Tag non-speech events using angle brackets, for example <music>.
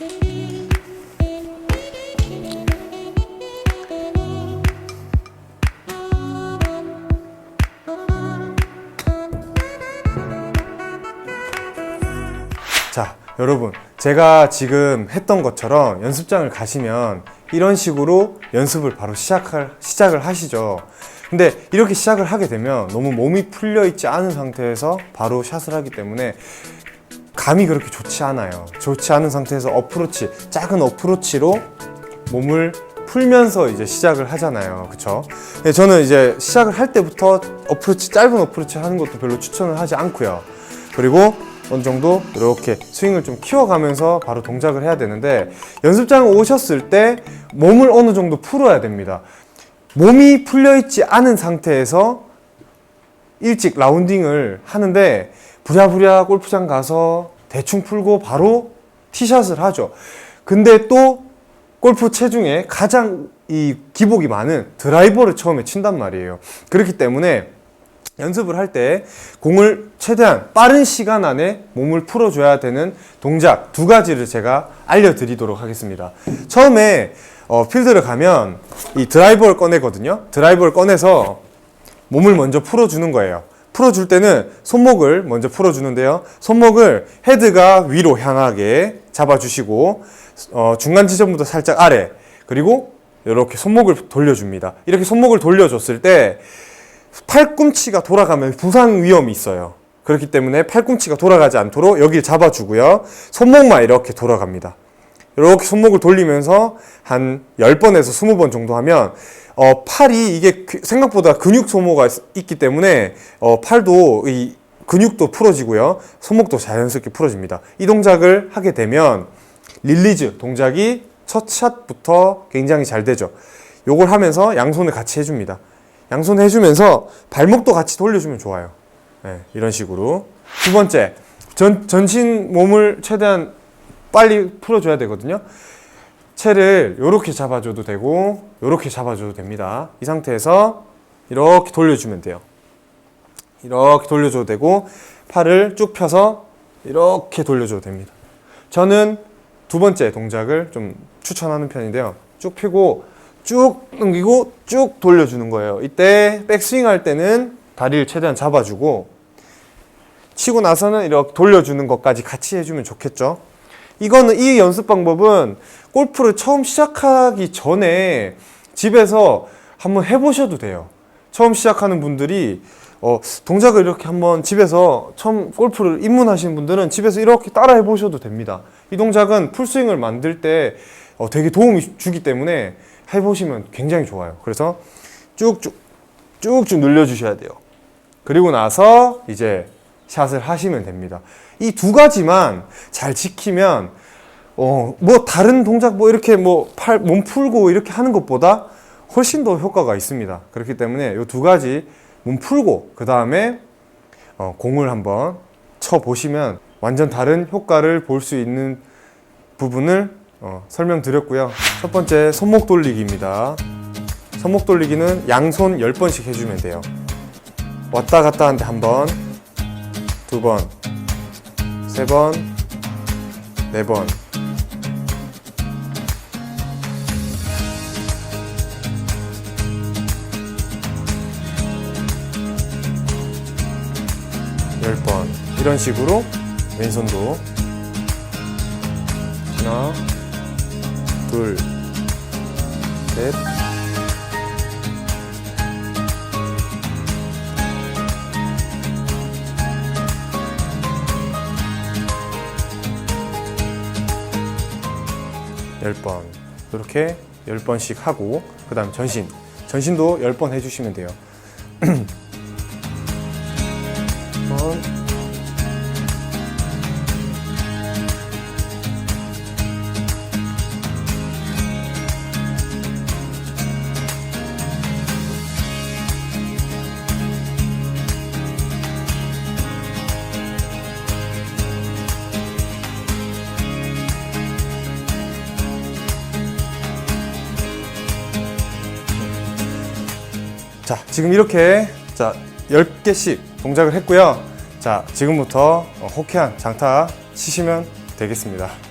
자, 여러분. 제가 지금 했던 것처럼 연습장을 가시면 이런 식으로 연습을 바로 시작할, 시작을 하시죠. 근데 이렇게 시작을 하게 되면 너무 몸이 풀려 있지 않은 상태에서 바로 샷을 하기 때문에 감이 그렇게 좋지 않아요. 좋지 않은 상태에서 어프로치, 작은 어프로치로 몸을 풀면서 이제 시작을 하잖아요. 그쵸? 네, 저는 이제 시작을 할 때부터 어프로치, 짧은 어프로치 하는 것도 별로 추천을 하지 않고요. 그리고 어느 정도 이렇게 스윙을 좀 키워가면서 바로 동작을 해야 되는데 연습장 오셨을 때 몸을 어느 정도 풀어야 됩니다. 몸이 풀려 있지 않은 상태에서 일찍 라운딩을 하는데 부랴부랴 골프장 가서 대충 풀고 바로 티샷을 하죠. 근데 또 골프 체중에 가장 이 기복이 많은 드라이버를 처음에 친단 말이에요. 그렇기 때문에 연습을 할 때 공을 최대한 빠른 시간 안에 몸을 풀어줘야 되는 동작 두 가지를 제가 알려드리도록 하겠습니다. 처음에 어, 필드를 가면 이 드라이버를 꺼내거든요. 드라이버를 꺼내서 몸을 먼저 풀어주는 거예요. 풀어줄 때는 손목을 먼저 풀어주는데요. 손목을 헤드가 위로 향하게 잡아주시고 어, 중간 지점부터 살짝 아래 그리고 이렇게 손목을 돌려줍니다. 이렇게 손목을 돌려줬을 때 팔꿈치가 돌아가면 부상 위험이 있어요. 그렇기 때문에 팔꿈치가 돌아가지 않도록 여기를 잡아주고요. 손목만 이렇게 돌아갑니다. 이렇게 손목을 돌리면서 한 10번에서 20번 정도 하면 어, 팔이 이게 그- 생각보다 근육 소모가 있- 있기 때문에 어, 팔도 이 근육도 풀어지고요. 손목도 자연스럽게 풀어집니다. 이 동작을 하게 되면 릴리즈 동작이 첫 샷부터 굉장히 잘 되죠. 요걸 하면서 양손을 같이 해줍니다. 양손 해주면서 발목도 같이 돌려주면 좋아요. 네, 이런 식으로. 두 번째, 전, 전신 몸을 최대한 빨리 풀어줘야 되거든요. 채를 이렇게 잡아줘도 되고, 이렇게 잡아줘도 됩니다. 이 상태에서 이렇게 돌려주면 돼요. 이렇게 돌려줘도 되고, 팔을 쭉 펴서 이렇게 돌려줘도 됩니다. 저는 두 번째 동작을 좀 추천하는 편인데요. 쭉 펴고 쭉 넘기고 쭉 돌려주는 거예요. 이때 백스윙 할 때는 다리를 최대한 잡아주고 치고 나서는 이렇게 돌려주는 것까지 같이 해주면 좋겠죠. 이거는 이 연습 방법은 골프를 처음 시작하기 전에 집에서 한번 해보셔도 돼요. 처음 시작하는 분들이 어, 동작을 이렇게 한번 집에서 처음 골프를 입문하시는 분들은 집에서 이렇게 따라 해보셔도 됩니다. 이 동작은 풀스윙을 만들 때 어, 되게 도움이 주기 때문에 해보시면 굉장히 좋아요. 그래서 쭉쭉 쭉쭉 늘려주셔야 돼요. 그리고 나서 이제 샷을 하시면 됩니다. 이 두 가지만 잘 지키면 어, 뭐 다른 동작 뭐 이렇게 뭐 팔 몸 풀고 이렇게 하는 것보다 훨씬 더 효과가 있습니다. 그렇기 때문에 이 두 가지 몸 풀고 그 다음에 어, 공을 한번 쳐 보시면 완전 다른 효과를 볼 수 있는 부분을 어, 설명드렸고요. 첫 번째 손목 돌리기입니다. 손목 돌리기는 양손 10번씩 해주면 돼요. 왔다 갔다 하는데 한 번, 두 번, 세 번, 네 번. 열 번. 이런 식으로 왼손도 하나, 둘, 셋, 열 번. 이렇게 열 번씩 하고 그 다음 전신. 전신도 열번 해주시면 돼요. <clears throat> 자, 지금 이렇게 자, 10개씩 동작을 했고요. 자, 지금부터 어, 호쾌한 장타 치시면 되겠습니다.